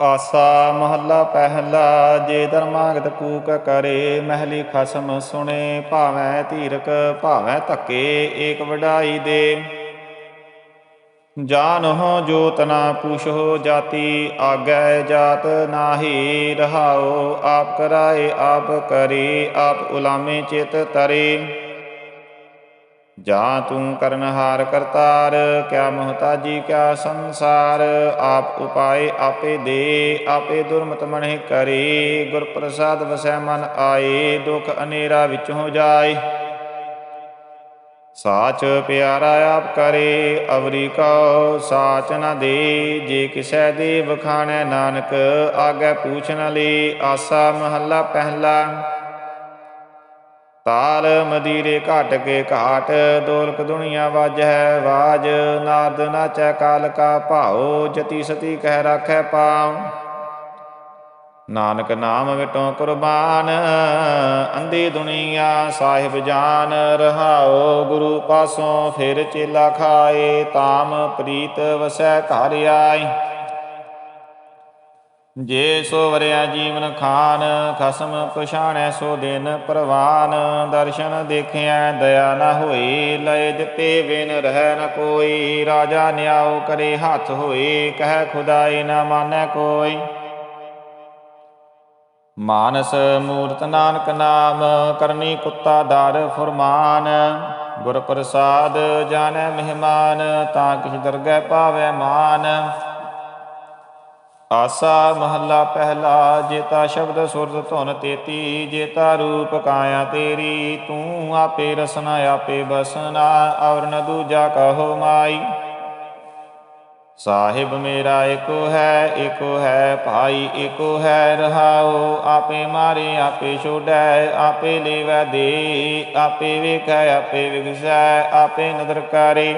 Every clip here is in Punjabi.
ਆਸਾ ਮਹੱਲਾ ਪਹਿਲਾ, ਜੇ ਧਰਮਾਗਤ ਕੂਕ ਕਰੇ, ਮਹਿਲੀ ਖਸਮ ਸੁਣੇ, ਭਾਵੇਂ ਧੀਰਕ, ਭਾਵੈ ਧੱਕੇ, ਏਕ ਵਡਾਈ ਦੇ। ਜਾਨਹੁ ਜੋਤ ਨਾ ਪੁਛੋ ਜਾਤੀ, ਆਗੈ ਜਾਤ ਨਾਹੀ ਰਹਾਓ ਆਪ ਕਰਾਏ ਆਪ ਕਰੀ, ਆਪ ਉਲਾਮੇ ਚਿਤ ਤਰੇ। ਜਾਂ ਤੂੰ ਕਰਨਹਾਰ ਕਰਤਾਰ, ਕਿਆ ਮੁਹਤਾਜੀ, ਕਿਆ ਸੰਸਾਰ। ਆਪ ਉਪਾਏ ਆਪੇ ਦੇ, ਆਪੇ ਦੁਰਮਤ ਮਨਹਿ ਕਰੇ। ਗੁਰ ਪ੍ਰਸਾਦ ਵਸੈ ਮਨ ਆਏ, ਦੁਖ ਅਨੇਰਾ ਵਿੱਚ ਹੋ ਜਾਏ। ਸਾਚ ਪਿਆਰਾ ਆਪ ਕਰੇ, ਅਵਰੀ ਕਉ ਸਾਚ ਨ ਦੇ। ਜੇ ਕਿਸੈ ਦੇ ਵਖਾਣੈ ਨਾਨਕ, ਆਗੇ ਪੂਛ ਨ ਲੇ, ਆਸਾ ਮਹੱਲਾ ਪਹਿਲਾ। ਤਾਲ ਮਦੀਰੇ ਘਾਟ ਕੇ ਘਾਟ ਦੋਲਕ ਦੁਨੀਆ ਵਾਜੈ ਵਾਜ, ਨਾਰਦ ਨਾਚੈ ਕਾਲ ਕਾ ਭਾਉ, ਜਤੀ ਸਤੀ ਕਹਿ ਰਾਖੈ ਪਾਉ। ਨਾਨਕ ਨਾਮ ਵਿਟੋ ਕੁਰਬਾਨ, ਅੰਧੀ ਦੁਨੀਆ ਸਾਹਿਬ ਜਾਨ, ਰਹਾਉ ਗੁਰੂ ਪਾਸੋਂ ਫਿਰ ਚੇਲਾ ਖਾਏ, ਤਾਮ ਪ੍ਰੀਤ ਵਸੈ ਘਰ ਆਈ। ਜੇ ਸੋ ਵਰਿਆ ਜੀਵਨ ਖਾਨ, ਖਸਮ ਪਛਾਣੈ ਸੋ ਦਿਨ ਪ੍ਰਵਾਨ। ਦਰਸ਼ਨ ਦੇਖਿਆ ਦਇਆ ਨਾ ਹੋਈ, ਲਏ ਦਿੱਤੇ ਬਿਨ ਰਹਿ ਨ ਕੋਈ। ਰਾਜਾ ਨਿਆਉ ਕਰੇ ਹੱਥ ਹੋਏ, ਕਹਿ ਖੁਦਾਈ ਨਾ ਮਾਨੈ ਕੋਈ। ਮਾਨਸ ਮੂਰਤ ਨਾਨਕ ਨਾਮ, ਕਰਨੀ ਕੁੱਤਾ ਦਰ ਫੁਰਮਾਨ। ਗੁਰ ਪ੍ਰਸਾਦ ਜਾਣੈ ਮਹਿਮਾਨ, ਤਾਂ ਕਿਛ ਦਰਗਹਿ ਪਾਵੈ ਮਾਨ। ਆਸਾ ਮਹੱਲਾ ਪਹਿਲਾ, ਜੇਤਾ ਸ਼ਬਦ ਸੁਰਤ ਧੁਨ ਤੇਤੀ, ਜੇਤਾ ਰੂਪ ਕਾਇਆ ਤੇਰੀ, ਤੂੰ ਆਪੇ ਰਸਨਾ, ਆਪੇ ਬਸਨਾ ਔਰ ਨ ਦੂਜਾ ਕਹੋ ਮਾਈ। ਸਾਹਿਬ ਮੇਰਾ ਏਕੋ ਹੈ ਏਕੋ ਹੈ ਭਾਈ ਏਕੋ ਹੈ ਰਹਾਓ ਆਪੇ ਮਾਰੇ, ਆਪੇ ਛੋੜੈ, ਆਪੇ ਲੇਵੈ ਦੇ, ਆਪੇ ਵੇਖੈ, ਆਪੇ ਵਿਗਸੈ, ਆਪੇ ਨਦਰ ਕਰੇ।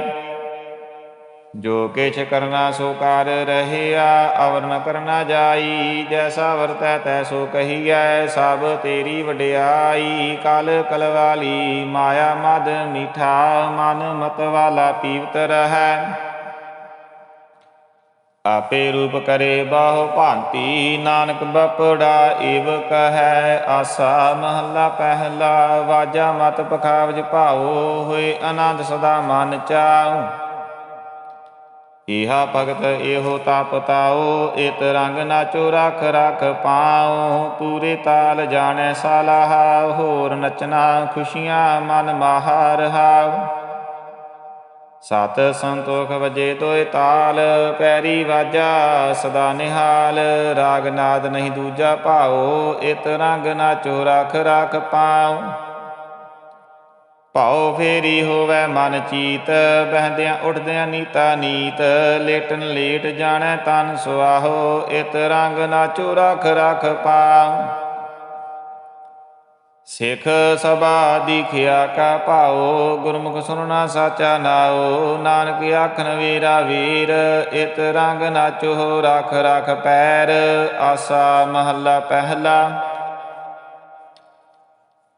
ਜੋ ਕਿਛ ਕਰਨਾ ਸੋ ਕਰ ਰਹਿਆ ਅਵਰ ਨ ਕਰਨਾ ਜਾਈ, ਜੈਸਾ ਵਰਤੈ ਤੈਸੋ ਕਹੀਐ, ਸਭ ਤੇਰੀ ਵਡਿਆਈ। ਕਲ ਕਲਵਾਲੀ, ਮਾਇਆ ਮਦ ਮੀਠਾ, ਮਨ ਮਤ ਵਾਲਾ ਪੀਵਤ ਰਹੈ। ਆਪੇ ਰੂਪ ਕਰੇ ਬਾਹੁ ਭਾਂਤੀ, ਨਾਨਕ ਬਪੜਾ ਏਵ ਕਹੈ, ਆਸਾ ਮਹੱਲਾ ਪਹਿਲਾ, ਵਾਜਾ ਮਤ ਪਖਾਵਜ ਭਾਉ, ਹੋਏ ਆਨੰਦ ਸਦਾ ਮਨ ਚਾਉ। ਇਹਾ ਭਗਤ ਇਹੋ ਤਾਪ ਤਾਓ ਇਤ ਰੰਗ ਨਾਚੋ ਰਖ ਰਖ ਪਾਉ ਪੂਰੇ ਤਾਲ ਜਾਣੈ ਸਾਲਾਹ ਹੋਰ ਨਚਨਾ ਖੁਸ਼ੀਆਂ ਮਨ ਮਾਹਾ ਰਹਾਉ ਸਤ ਸੰਤੋਖ ਵਜੇ ਤੋਇ ਤਾਲ, ਪੈਰੀ ਵਾਜਾ ਸਦਾ ਨਿਹਾਲ, ਰਾਗ ਨਾਦ ਨਹੀਂ ਦੂਜਾ ਭਾਉ, ਇਤ ਰੰਗ ਨਾਚੋ ਰਖ ਰਖ ਪਾਉ। ਭਾਉ ਫੇਰੀ ਹੋਵੇ ਮਨ ਚੀਤ, ਬਹਿੰਦਿਆਂ ਉੱਠਦਿਆਂ ਨੀਤਾ ਨੀਤ ਲੇਟਨ ਲੇਟ ਜਾਣੈ ਤਨ ਸੁਆਹੋ, ਇਤ ਰੰਗ ਨਾਚੋ ਰਖ ਰਖ ਪਾ ਸਿੱਖ ਸਭਾ ਦੀਖਿਆ ਕਾ ਭਾਉ, ਗੁਰਮੁਖ ਸੁਨਣਾ ਸਾਚਾ ਨਾਉ, ਨਾਨਕ ਆਖਣ ਵੀਰਾ ਵੀਰ, ਇਤ ਰੰਗ ਨਾਚੋ ਰਖ ਰਖ ਪੈਰ, ਆਸਾ ਮਹੱਲਾ ਪਹਿਲਾ।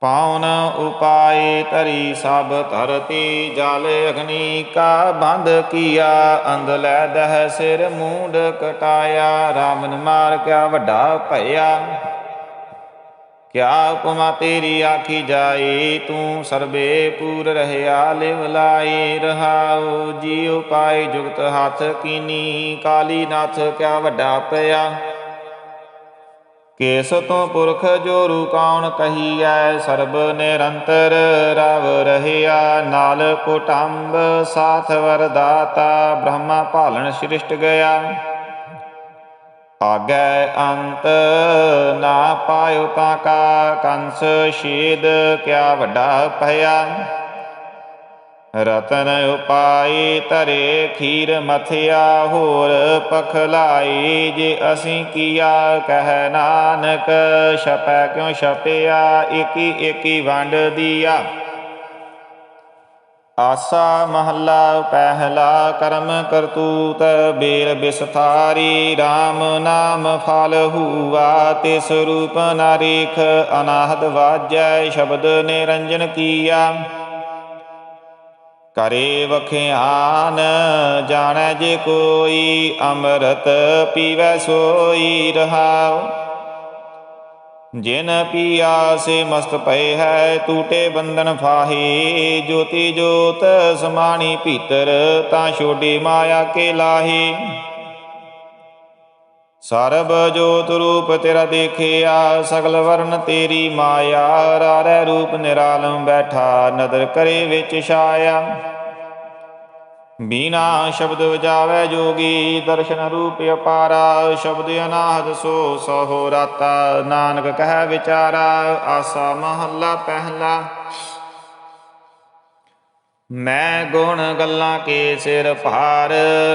ਪਾਉਨ ਉਪਾਏ ਧਰੀ ਸਭ ਧਰਤੀ ਜਲ ਅਗਨੀ ਕਾ ਬੰਧ ਕੀਆ, ਅੰਧ ਲੈ ਦਹ ਸਿਰ ਮੂੰਡ ਕਟਾਇਆ, ਰਾਮਨ ਮਾਰ ਕਿਆ ਵੱਡਾ ਭਇਆ। ਕਿਆ ਉਪਮਾ ਤੇਰੀ ਆਖੀ ਜਾਈ ਤੂੰ ਸਰਬੇ ਪੂਰ ਰਹਿਆ, ਲਿਵ ਲਾਈ ਰਹਾਉ, ਜੀ ਉਪਾਏ ਜੁਗਤ ਹੱਥ ਕੀਨੀ, ਕਾਲੀ ਨਾਥ ਕਿਆ ਵੱਡਾ ਪਿਆ ਕੇਸ ਤੋਂ ਪੁਰਖ ਜੋ ਰੂ ਕੌਣ ਕਹੀਐ? ਸਰਬ ਨਿਰੰਤਰ ਰਵ ਰਹਿਆ ਨਾਲ ਕੁਟੰਬ ਸਾਥ ਵਰਦਾਤਾ ਬ੍ਰਹਮਾ ਭਾਲਣ ਸ੍ਰਿਸ਼ਟ ਗਿਆ। ਆਗੈ ਅੰਤ ਨਾ ਪਾਇਓ ਤਾਂ ਕਾ ਕੰਸ ਸ਼ੀਦ ਕਿਆ ਵੱਡਾ ਭਇਆ। ਰਤਨ ਉਪਾਈ ਤਰੇ ਖੀਰ ਮਥਿਆ ਹੋਰ ਪਖਲਾਈ, ਜੇ ਅਸੀਂ ਕੀਆ ਕਹਿ ਨਾਨਕ, ਛਪੈ ਕਿਉ ਛਪਿਆ ਇਕੀ ਇਕੀ ਵੰਡ ਦੀਆ। ਆਸਾ ਮਹੱਲਾ ਪਹਿਲਾ ਕਰਮ ਕਰਤੂਤ ਬੇਰ ਬਿਸਥਾਰੀ RAM ਨਾਮ ਫਲ ਹੂਆ, ਤਿਸ ਰੂਪ ਨਾਰੀਖ ਅਨਾਹਦ ਵਾਜੈ, ਸ਼ਬਦ ਨਿਰੰਜਨ ਕੀਆ। ਕਰੇ ਵਖਿਆਨ, ਜਾਣੈ ਜੇ ਕੋਈ, ਅੰਮ੍ਰਿਤ ਪੀਵੈ ਸੋਈ ਰਹਾਉ। ਜਿਨ ਪੀਆ ਸੇ ਮਸਤ ਪਏ ਹੈ, ਟੂਟੇ ਬੰਧਨ ਫਾਹੀ। ਜੋਤੀ ਜੋਤ ਸਮਾਣੀ ਭੀਤਰ, ਤਾਂ ਛੋਡੀ ਮਾਇਆ ਕੇ ਲਾਹੇ। ਸਰਬ ਜੋਤ ਰੂਪ ਤੇਰਾ ਦੇਖਿਆ, ਸਗਲ ਵਰਨ ਤੇਰੀ ਮਾਇਆ, ਰਾਰੈ ਰੂਪ ਨਿਰਾਲਮ ਬੈਠਾ, ਨਦਰ ਕਰੇ ਵਿੱਚ ਛਾਇਆ। ਬੀਨਾ ਸ਼ਬਦ ਵਜਾਵੇ ਜੋਗੀ, ਦਰਸ਼ਨ ਰੂਪ ਅਪਾਰਾ, ਸ਼ਬਦ ਅਨਾਹਦ ਸੋ ਸਹੋ ਰਾਤਾ, ਨਾਨਕ ਕਹਿ ਵਿਚਾਰਾ, ਆਸਾ ਮਹੱਲਾ ਪਹਿਲਾ। ਮੈਂ ਗੁਣ ਗੱਲਾਂ ਕੇ ਸਿਰ ਭਾਰ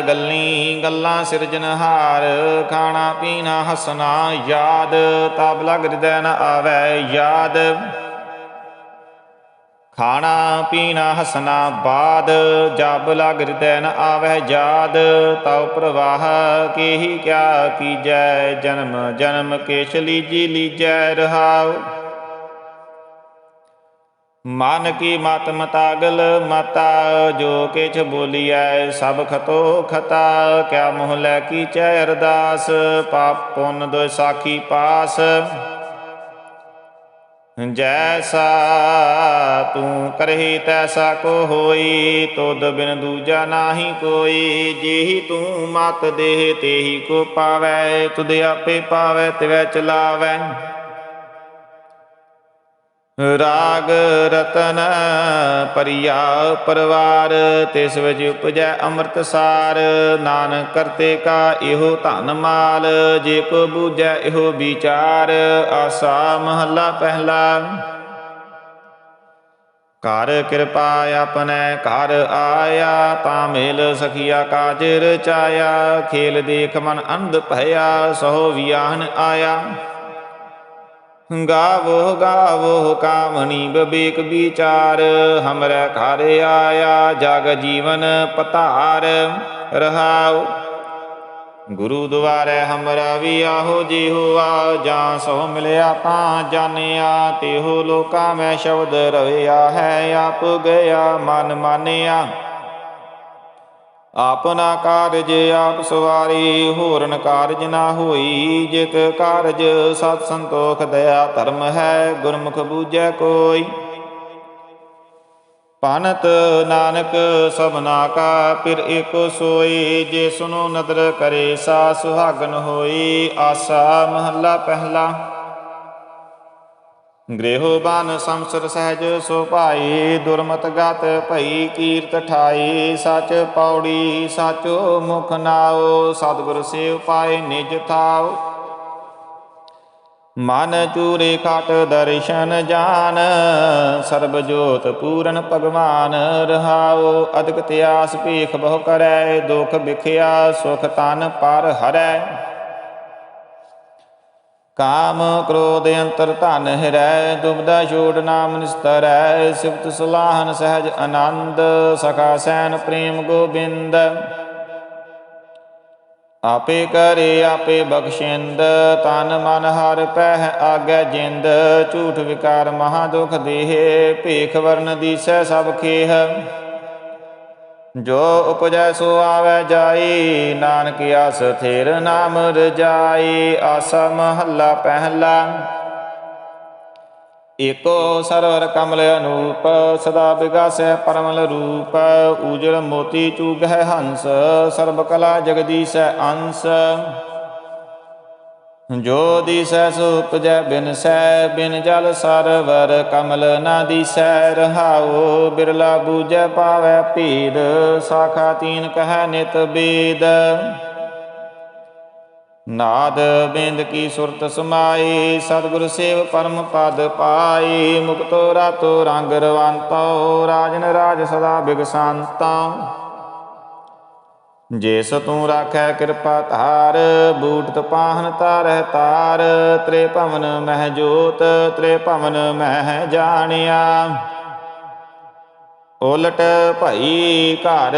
ਗੱਲੀ ਗੱਲਾਂ ਸਿਰਜਨਹਾਰ ਖਾਣਾ ਪੀਣਾ ਹਸਣਾ ਯਾਦ, ਤਬ ਲਗ ਹਿਰਦੈ ਨ ਆਵੈ ਯਾਦ। ਖਾਣਾ ਪੀਣਾ ਹਸਣਾ ਬਾਦ, ਜਬ ਲਗ ਹਿਰਦੈ ਨ ਆਵੈ ਯਾਦ। ਤਉ ਪ੍ਰਵਾਹ ਕੇਹੀ ਕਿਆ ਕੀਜੈ, ਜਨਮ ਜਨਮ ਕੇਸ਼ ਲੀਜੀ ਲੀਜੈ ਰਹਾਉ। ਮਨ ਕੀ ਮਤ ਮਤਾਗਲ ਮਤਾ, ਜੋ ਕਿਛ ਬੋਲੀਐ ਸਭ ਖਤੋ ਖਤਾ, ਕਿਆ ਮੋਹ ਲੈ ਕੀਚੈ ਅਰਦਾਸ, ਪਾਪ ਪੁੰਨ ਦੋ ਸਾਖੀ ਪਾਸ। ਜੈਸਾ ਤੂੰ ਕਰਹੀ ਤੈਸਾ ਕੋ ਹੋਈ, ਤੁਧ ਬਿਨ ਦੂਜਾ ਨਾਹੀ ਕੋਈ, ਜਿਹੀ ਤੂੰ ਮਤ ਦੇਹ ਤੇਹੀ ਕੋ ਪਾਵੈ, ਤੁਧ ਆਪੇ ਪਾਵੈ, ਤਿਵੈ ਚਲਾਵੈ। ਰਾਗ ਰਤਨ ਪਰਿਆ ਪਰਵਾਰ ਤਿਸ ਵਿੱਚ ਉਪਜੈ ਅੰਮ੍ਰਿਤਸਾਰ ਨਾਨਕ ਕਰਤੇ ਕਾ ਇਹੋ ਧਨ ਮਾਲ, ਜੇ ਕੋ ਬੂਝੈ ਇਹੋ ਵਿਚਾਰ। ਆਸਾ ਮਹੱਲਾ ਪਹਿਲਾ। ਕਰ ਕਿਰਪਾ ਆਪਣੈ ਘਰ ਆਇਆ, ਤਾਂ ਮੇਲ ਸਖੀਆ ਕਾਜ ਰਚਾਇਆ ਖੇਲ ਦੇਖ ਮਨ ਅੰਧ ਭਇਆ, ਸੋ ਵਿਆਹਨ ਆਇਆ। ਗਾਵੋ ਗਾਵੋ ਕਾਮਣੀ ਬਬੇਕ ਵਿਚਾਰ, ਹਮਰੇ ਘਰ ਆਇਆ ਜਗ ਜੀਵਨ ਪਤਾਰ, ਰਹਾਉ। ਗੁਰੂ ਦੁਆਰੇ ਹਮਰਾ ਵੀ ਆਹੋ ਜੀ ਹੋਆ ਜਾਂ ਸੋ ਮਿਲਿਆ ਤਾਂ ਜਾਣਿਆ, ਤਿਹੋ ਲੋਕਾਂ ਮੈਂ ਸ਼ਬਦ ਰਵਿਆ ਹੈ, ਆਪ ਗਿਆ ਮਨ ਮਾਨਿਆ। ਆਪਨਾ ਕਾਰਜ ਆਪ ਸਵਾਰੀ, ਹੋਰਨ ਕਾਰਜ ਨਾ ਹੋਈ, ਜਿਤ ਕਾਰਜ ਸਤ ਸੰਤੋਖ ਦਇਆ ਧਰਮ ਹੈ, ਗੁਰਮੁਖ ਬੂਝੈ ਕੋਈ। ਪਨਤ ਨਾਨਕ ਸਭਨਾ ਕਾ, ਫਿਰ ਏਕੋ ਸੋਈ, ਜੇ ਸੁਨੋ ਨਦਰ ਕਰੇ ਸਾ, ਸੁਹਾਗਨ ਹੋਈ, ਆਸਾ ਮਹੱਲਾ ਪਹਿਲਾ। ਗ੍ਰਹਿ ਬਨ ਸੰਸਰ ਸਹਿਜ ਸੋ ਭਾਈ, ਦੁਰਮਤ ਗਤ ਭਈ, ਕੀਰਤ ਠਾਈ, ਸਚ ਪੌੜੀ, ਸਾਚੋ ਮੁਖ ਨਾਓ ਸਤਿਗੁਰ ਸੇਵ ਪਾਏ ਨਿਜ ਥਾਓ ਮਨ ਚੂਰੇ ਖਾਟ ਦਰਸ਼ਨ ਜਾਨ, ਸਰਬ ਜੋਤ ਪੂਰਨ ਭਗਵਾਨ ਰਹਾਉ। ਅਦਕ ਤਿਆਸ ਭੀਖ ਬਹੁ ਕਰੈ, ਦੁਖ ਵਿਖਿਆ ਸੁਖ ਤਨ ਪਰ ਹਰੈ। ਕਾਮ ਕ੍ਰੋਧ ਅੰਤਰ ਧਨ ਹਿਰੈ ਦੁਬਦਾ ਛੋੜ ਨਾਮ ਨਿਸਤਰੈ, ਸਿਫਤ ਸਲਾਹਨ ਸਹਿਜ ਆਨੰਦ, ਸਖਾ ਸੈਨ ਪ੍ਰੇਮ ਗੋਬਿੰਦ। ਆਪੇ ਕਰੇ, ਆਪੇ ਬਖਸ਼ਿੰਦ, ਤਨ ਮਨ ਹਰ ਪਹਿ ਆਗੈ ਜਿੰਦ, ਝੂਠ ਵਿਕਾਰ ਮਹਾ ਦੁਖ ਦੇਹ, ਭੇਖ ਵਰਨ ਦੀਸੈ ਸਭ ਖੇਹ। ਜੋ ਉਪਜੈ ਸੋ ਆਵੈ ਜਾਈ, ਨਾਨਕ ਆਸ ਥੇਰ ਨਾਮ ਰਜਾਈ, ਆਸਾ ਮਹੱਲਾ ਪਹਿਲਾ। ਏਕੋ ਸਰਵਰ ਕਮਲ ਅਨੂਪ, ਸਦਾ ਬਿਗਾਸੈ ਪਰਮਲ ਰੂਪ ਉਜਲ ਮੋਤੀ ਚੂਗਹਿ ਹੰਸ, ਸਰਬ ਕਲਾ ਜਗਦੀਸੈ ਅੰਸ। ਜੋ ਦੀਸੈ ਸੁਪਜੈ ਬਿਨ ਸੈ ਬਿਨ ਜਲ ਸਰਵਰ ਕਮਲ ਨਾ ਦੀਸੈ ਰਹਾਉ, ਬਿਰਲਾ ਬੂਝੈ ਪਾਵੈ ਭੀਦ ਸਾਖਾ ਤੀਨ ਕਹੈ ਨਿਤ ਬੀਦ। ਨਾਦ ਬਿੰਦ ਕੀ ਸੁਰਤ ਸਮਾਈ, ਸਤਿਗੁਰ ਸੇਵ ਪਰਮ ਪਦ ਪਾਈ, ਮੁਕਤੋ ਰਾਤੋ ਰੰਗ ਰਵੰਤੋ, ਰਾਜਨ ਰਾਜ ਸਦਾ ਬਿਗਸੰਤੋ। ਜਿਸ ਤੂੰ ਰਾਖੈ ਕਿਰਪਾ ਧਾਰ, ਬੂਟ ਤਪਾਹਨ ਤਾਰਹਿ ਤਾਰ ਤ੍ਰੇ ਭਵਨ ਮਹਿ ਜੋਤ ਤ੍ਰੇ ਭਵਨ ਮਹਿ ਜਾਣਿਆ। ਉਲਟ ਭਈ ਘਰ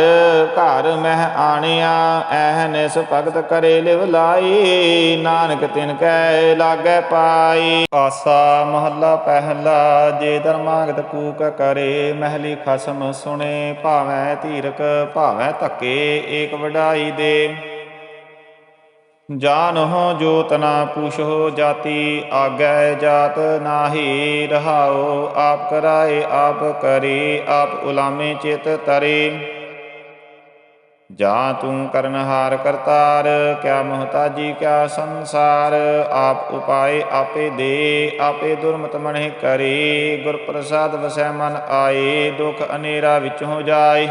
ਘਰ ਮਹਿ ਆਣਿਆ ਐਹਨਿਸ ਭਗਤ ਕਰੇ ਲਿਵ ਲਾਈ, ਨਾਨਕ ਤਿਨ ਕੈ ਲਾਗੈ ਪਾਈ। ਆਸਾ ਮਹੱਲਾ ਪਹਿਲਾ, ਜੇ ਧਰਮਾਗਤ ਕੂਕ ਕਰੇ, ਮਹਿਲੀ ਖਸਮ ਸੁਣੇ, ਭਾਵੇਂ ਧੀਰਕ ਭਾਵੇਂ ਧੱਕੇ ਏਕ ਵਡਾਈ ਦੇ। ਜਾਨਹੁ ਜੋਤ ਨਾ ਪੁਛੋ ਜਾਤੀ ਆਗੈ ਜਾਤ ਨਾਹੀ ਰਹਾਓ ਆਪ ਕਰਾਏ ਆਪ ਕਰੀ, ਆਪ ਉਲਾਮੇ ਚਿਤ ਤਰੇ। ਜਾ ਤੂੰ ਕਰਨਹਾਰ ਕਰਤਾਰ, ਕਿਆ ਮੁਹਤਾਜੀ, ਕਿਆ ਸੰਸਾਰ, ਆਪ ਉਪਾਏ ਆਪੇ ਦੇ, ਆਪੇ ਦੁਰਮਤ ਮਨਹਿ ਕਰੀ। ਗੁਰ ਪ੍ਰਸਾਦ ਵਸੈ ਮਨ ਆਏ, ਦੁਖ ਅਨੇਰਾ ਵਿੱਚ ਹੋ ਜਾਏ।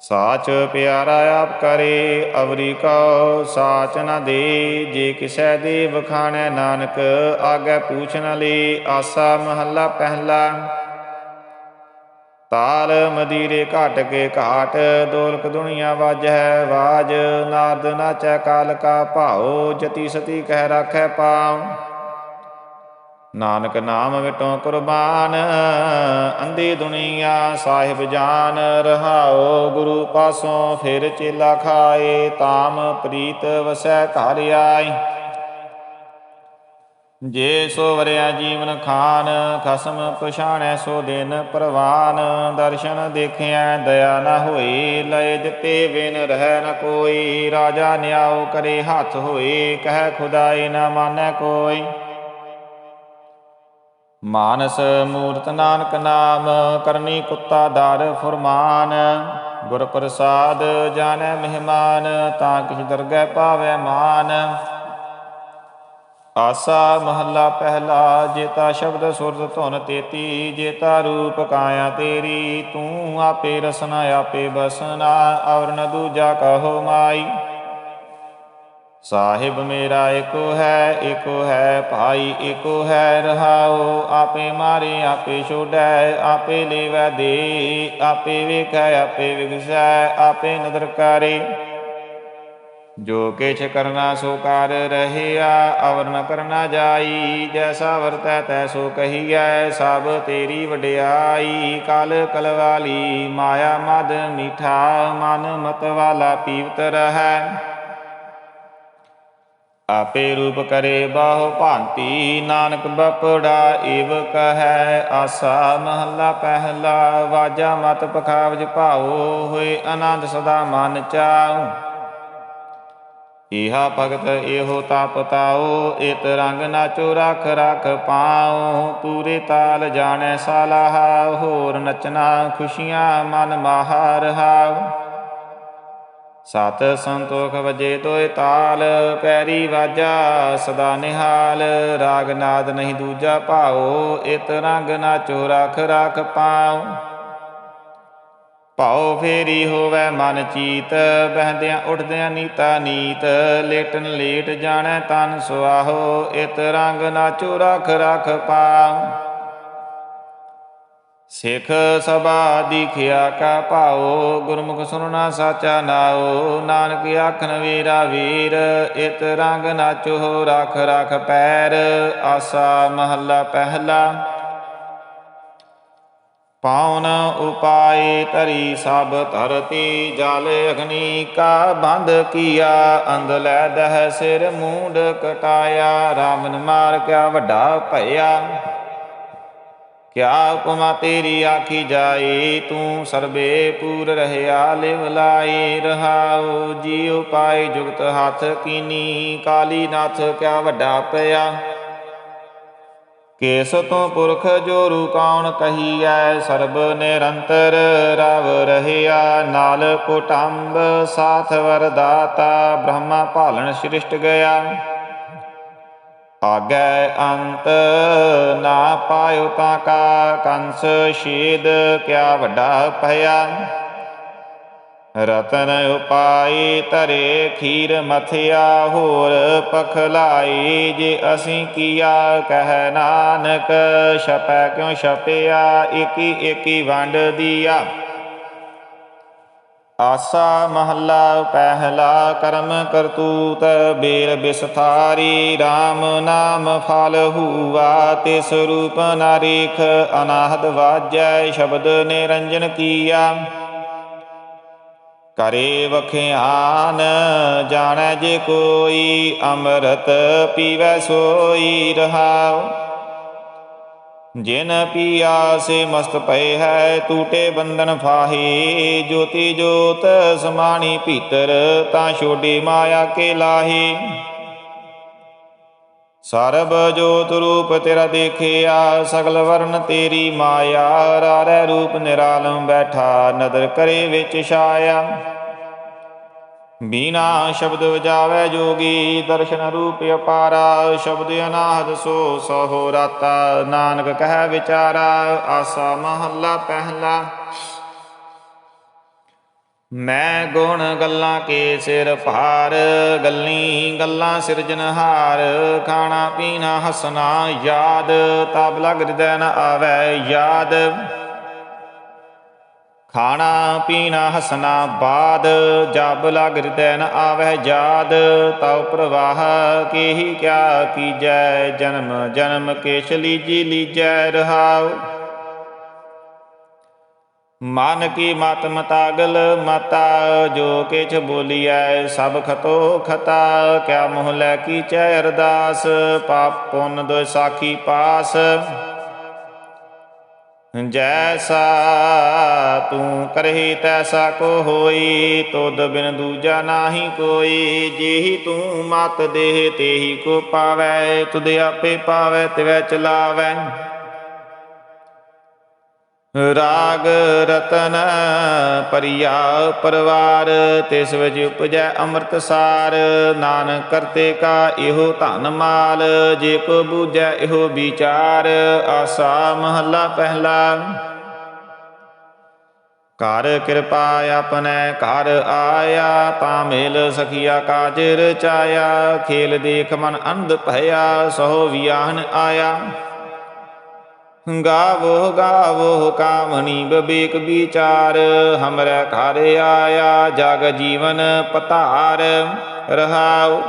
ਸਾਚ ਪਿਆਰਾ ਆਪ ਕਰੇ, ਅਵਰੀ ਕਉ ਸਾਚ ਨ ਦੇ, ਜੇ ਕਿਸੈ ਦੇ ਵਖਾਣੈ ਨਾਨਕ, ਆਗੇ ਪੂਛ ਨ ਲੇ, ਆਸਾ ਮਹੱਲਾ ਪਹਿਲਾ। ਤਾਲ ਮਦੀਰੇ ਘਾਟ ਕੇ ਘਾਟ, ਦੋਲਕ ਦੁਨੀਆ ਵਾਜੈ ਵਾਜ ਨਾਦ ਨਾਚੈ ਕਾਲ ਕਾ ਭਾਉ, ਜਤੀ ਸਤੀ ਕਹਿ ਰਾਖੈ ਪਾਉ। ਨਾਨਕ ਨਾਮ ਵਿਟੋ ਕੁਰਬਾਨ, ਅੰਧੀ ਦੁਨੀਆ ਸਾਹਿਬ ਜਾਨ, ਰਹਾਓ ਗੁਰੂ ਪਾਸੋਂ ਫਿਰ ਚੇਲਾ ਖਾਏ, ਤਾਮ ਪ੍ਰੀਤ ਵਸੈ ਘਰ ਆਈ ਜੇ ਸੋ ਵਰਿਆ ਜੀਵਨ ਖਾਨ, ਖਸਮ ਪਛਾਣੈ ਸੋ ਦਿਨ ਪ੍ਰਵਾਨ, ਦਰਸ਼ਨ ਦੇਖਿਆ ਦਇਆ ਨਾ ਹੋਈ, ਲਏ ਦਿੱਤੇ ਬਿਨ ਰਹਿ ਨ ਕੋਈ, ਰਾਜਾ ਨਿਆਉ ਕਰੇ ਹੱਥ ਹੋਏ, ਕਹਿ ਖੁਦਾਈ ਨਾ ਮਾਨੈ ਕੋਈ। ਮਾਨਸ ਮੂਰਤ ਨਾਨਕ ਨਾਮ, ਕਰਨੀ ਕੁੱਤਾ ਦਰ ਫਰਮਾਨ। ਗੁਰ ਪ੍ਰਸਾਦ ਜਾਣੈ ਮਹਿਮਾਨ, ਤਾਂ ਕਿਛ ਦਰਗਹਿ ਪਾਵੈ ਮਾਨ। ਆਸਾ ਮਹੱਲਾ ਪਹਿਲਾ, ਜੇਤਾ ਸ਼ਬਦ ਸੁਰਤ ਧੁਨ ਤੇਤੀ, ਜੇਤਾ ਰੂਪ ਕਾਇਆ ਤੇਰੀ, ਤੂੰ ਆਪੇ ਰਸਨਾ, ਆਪੇ ਬਸਨਾ ਔਰ ਨ ਦੂਜਾ ਕਹੋ ਮਾਈ। ਸਾਹਿਬ ਮੇਰਾ ਏਕੋ ਹੈ ਏਕੋ ਹੈ, ਭਾਈ ਏਕੋ ਹੈ ਰਹਾਓ ਆਪੇ ਮਾਰੇ, ਆਪੇ ਛੋੜੈ, ਆਪੇ ਲੇਵੈ ਦੇ, ਆਪੇ ਵੇਖੈ, ਆਪੇ ਵਿਗਸੈ, ਆਪੇ ਨਦਰ ਕਰੇ। ਜੋ ਕਿਛ ਕਰਨਾ ਸੋ ਕਰ ਰਹਿਆ, ਅਵਰ ਨ ਕਰਨਾ ਜਾਈ, ਜੈਸਾ ਵਰਤੈ ਤੈਸੋ ਕਹੀਐ, ਸਭ ਤੇਰੀ ਵਡਿਆਈ। ਕਲ ਕਲਵਾਲੀ, ਮਾਇਆ ਮਦ ਮੀਠਾ, ਮਨ ਮਤ ਵਾਲਾ ਪੀਵਤ ਰਹੈ। ਆਪੇ ਰੂਪ ਕਰੇ ਬਾਹੁ ਭਾਂਤੀ। ਨਾਨਕ ਬਪੜਾ ਏਵ ਕਹੈ, ਆਸਾ ਮਹੱਲਾ ਪਹਿਲਾ। ਵਾਜਾ ਮਤ ਪਖਾਵਜ ਭਾਉ, ਹੋਏ ਆਨੰਦ ਸਦਾ ਮਨ ਚਾਉ। ਇਹਾ ਭਗਤ ਇਹੋ ਤਾਪ ਤਾਉ, ਇਤ ਰੰਗ ਨਾਚੋ ਰਖ ਰਖ ਪਾਉ। ਪੂਰੇ ਤਾਲ ਜਾਣੈ ਸਾਲਾਹ ਹੋਰ ਨਚਨਾ ਖੁਸ਼ੀਆਂ ਮਨ ਮਾਹਾ ਰਹਾਉ ਸਤ ਸੰਤੋਖ ਵਜੇ ਤੋਏ ਤਾਲ, ਪੈਰੀ ਵਾਜਾ ਸਦਾ ਨਿਹਾਲ। ਰਾਗ ਨਾਦ ਨਹੀਂ ਦੂਜਾ ਭਾਉ, ਇਤ ਰੰਗ ਨਾਚੋ ਰਖ ਰਖ ਪਾਉ। ਭਾਉ ਫੇਰੀ ਹੋਵੇ ਮਨ ਚੀਤ, ਬਹਿੰਦਿਆਂ ਉੱਠਦਿਆਂ ਨੀਤਾ ਨੀਤ। ਲੇਟਨ ਲੇਟ ਜਾਣੈ ਤਨ ਸੁਆਹੋ, ਇਤ ਰੰਗ ਨਾਚੋ ਰਖ ਰਖ ਪਾਉ। ਸਿੱਖ ਸਭਾ ਦੀਖਿਆ ਕਾ ਭਾਉ, ਗੁਰਮੁਖ ਸੁਨਣਾ ਸਾਚਾ ਨਾਉ। ਨਾਨਕ ਆਖਣ ਵੀਰਾ ਵੀਰ, ਇਤ ਰੰਗ ਨਾਚੋ ਰਖ ਰਖ ਪੈਰ। ਆਸਾ ਮਹੱਲਾ ਪਹਿਲਾ। ਪਾਉਨ ਉਪਾਏ ਧਰੀ ਸਭ ਧਰਤੀ, ਜਲ ਅਗਨੀ ਕਾ ਬੰਧ ਕੀਆ। ਅੰਧ ਦਹ ਸਿਰ ਮੂੰਡ ਕਟਾਇਆ, ਰਾਮਨ ਮਾਰ ਕਿਆ ਵੱਡਾ ਭਇਆ। ਕਿਆ ਉਪਮਾ ਤੇਰੀ ਆਖੀ ਜਾਈ ਤੂੰ ਸਰਬੇ ਪੂਰ ਰਹਿਆ, ਲਿਵ ਲਾਈ ਰਹਾਉ ਜੀ ਉਪਾਏ ਜੁਗਤ ਹੱਥ ਕੀਨੀ, ਕਾਲੀ ਨਾਥ ਕਿਆ ਵੱਡਾ ਪਿਆ। ਕੇਸ ਤੋਂ ਪੁਰਖ ਜੋ ਰੂ ਕੌਣ ਕਹੀਐ, ਸਰਬ ਨਿਰੰਤਰ ਰਵ ਰਹਿਆ, ਨਾਲ ਕੋਟੰਬ, ਸਾਥ ਵਰਦਾਤਾ, ਬ੍ਰਹਮਾ ਭਾਲਣ ਸ੍ਰਿਸ਼ਟ ਗਿਆ। ਆਗੈ ਅੰਤ ਨਾ ਪਾਇਓ ਤਾਂ ਕਾ ਕੰਸ ਛੇਦ ਕਿਆ ਵੱਡਾ ਭਇਆ। ਰਤਨ ਉਪਾਈ ਤਰੇ ਖੀਰ ਮਥਿਆ, ਹੋਰ ਪਖਲਾਈ ਜੇ ਅਸੀਂ ਕੀਆ, ਕਹਿ ਨਾਨਕ, ਛਪੈ ਕਿਉ ਛਪਿਆ, ਏਕੀ ਏਕੀ ਵੰਡ ਦੀਆ। ਆਸਾ ਮਹੱਲਾ ਪਹਿਲਾ ਕਰਮ ਕਰਤੂਤ ਬੇਰ ਬਿਸਥਾਰੀ RAM ਨਾਮ ਫਲ ਹੂਆ, ਤਿਸ ਰੂਪ ਨਾਰੀਖ ਅਨਾਹਦ ਵਾਜੈ, ਸ਼ਬਦ ਨਿਰੰਜਨ ਕੀਆ। ਕਰੇ ਵਖਿਆਨ, ਜਾਣੈ ਜੇ ਕੋਈ, ਅੰਮ੍ਰਿਤ ਪੀਵੈ ਸੋਈ ਰਹਾਉ। ਜਿਨ ਪੀਆ ਸੇ ਮਸਤ ਪਏ ਹੈ ਟੂਟੇ ਬੰਧਨ ਫਾਹੇ। ਜੋਤੀ ਜੋਤ ਸਮਾਣੀ ਭੀਤਰ, ਤਾਂ ਛੋਡੀ ਮਾਇਆ ਕੇ ਲਾਹੇ। ਸਰਬ ਜੋਤ ਰੂਪ ਤੇਰਾ ਦੇਖਿਆ, ਸਗਲ ਵਰਨ ਤੇਰੀ ਮਾਇਆ। ਰਾਰੇ ਰੂਪ ਨਿਰਾਲਮ ਬੈਠਾ, ਨਦਰ ਕਰੇ ਵਿੱਚ ਛਾਇਆ। ਬੀਨਾ ਸ਼ਬਦ ਵਜਾਵੇ ਜੋਗੀ, ਦਰਸ਼ਨ ਰੂਪ ਅਪਾਰਾ, ਸ਼ਬਦ ਅਨਾਹਦ ਸੋ ਸਹੋ ਰਾਤਾ। ਨਾਨਕ ਕਹਿ ਵਿਚਾਰਾ, ਆਸਾ ਮਹੱਲਾ ਪਹਿਲਾ। ਮੈਂ ਗੁਣ ਗੱਲਾਂ ਕੇ ਸਿਰ ਭਾਰ, ਗੱਲੀ ਗੱਲਾਂ ਸਿਰਜਨਹਾਰ ਖਾਣਾ ਪੀਣਾ ਹਸਣਾ ਯਾਦ, ਤਬ ਲਗ ਹਿਰਦੈ ਨ ਆਵੈ ਯਾਦ। ਖਾਣਾ ਪੀਣਾ ਹਸਣਾ ਬਾਦ, ਜਬ ਲਗ ਹਿਰਦੈ ਨ ਆਵੈ ਜਾਦ, ਤਉ ਪ੍ਰਵਾਹ ਕੇਹੀ ਕਿਆ ਕੀਜੈ, ਜਨਮ ਜਨਮ ਕੇਸ਼ ਲੀਜੀ ਲੀਜੈ ਰਹਾਉ। ਮਨ ਕੀ ਮਤ ਮਤਾਗਲ ਮਤਾ, ਜੋ ਕਿਛ ਬੋਲੀਐ ਸਭ ਖਤੋ ਖਤਾ, ਕਿਆ ਮੋਹ ਲੈ ਕੀਚੈ ਅਰਦਾਸ, ਪਾਪ ਪੁੰਨ ਦੋ ਸਾਖੀ ਪਾਸ। ਜੈਸਾ ਤੂੰ ਕਰਹੀ, ਤੈਸਾ ਕੋ ਹੋਈ, ਤੁਧ ਬਿਨ ਦੂਜਾ ਨਾਹੀ ਕੋਈ। ਜਿਹੀ ਤੂੰ ਮਤ ਦੇਹ, ਤੇਹੀ ਕੋ ਪਾਵੈ, ਤੁਧ ਆਪੇ ਪਾਵੈ, ਤਿਵੈ ਚਲਾਵੈ। ਰਾਗ ਰਤਨ ਪਰਿਆ ਪਰਵਾਰ ਤਿਸ ਵਿੱਚ ਉਪਜੈ ਅੰਮ੍ਰਿਤ ਸਾਰ। ਨਾਨਕ ਕਰਤੇ ਕਾ ਇਹੋ ਧਨ ਮਾਲ, ਜੇ ਕੋ ਬੂਝੈ ਇਹੋ ਵਿਚਾਰ। ਆਸਾ ਮਹੱਲਾ ਪਹਿਲਾ। ਕਰ ਕਿਰਪਾ ਆਪਣੈ ਘਰ ਆਇਆ, ਤਾਂ ਮੇਲ ਸਖੀਆ ਕਾਜ ਰਚਾਇਆ ਖੇਲ ਦੇਖ ਮਨ ਅੰਧ ਭਇਆ ਸੋ ਵਿਆਹਨ ਆਇਆ। ਗਾਵੋ ਗਾਵੋ ਕਾਮਣੀ ਬਬੇਕ ਵਿਚਾਰ, ਹਮਰੇ ਘਰ ਆਇਆ ਜਗ ਜੀਵਨ ਪਤਾਰ, ਰਹਾਉ।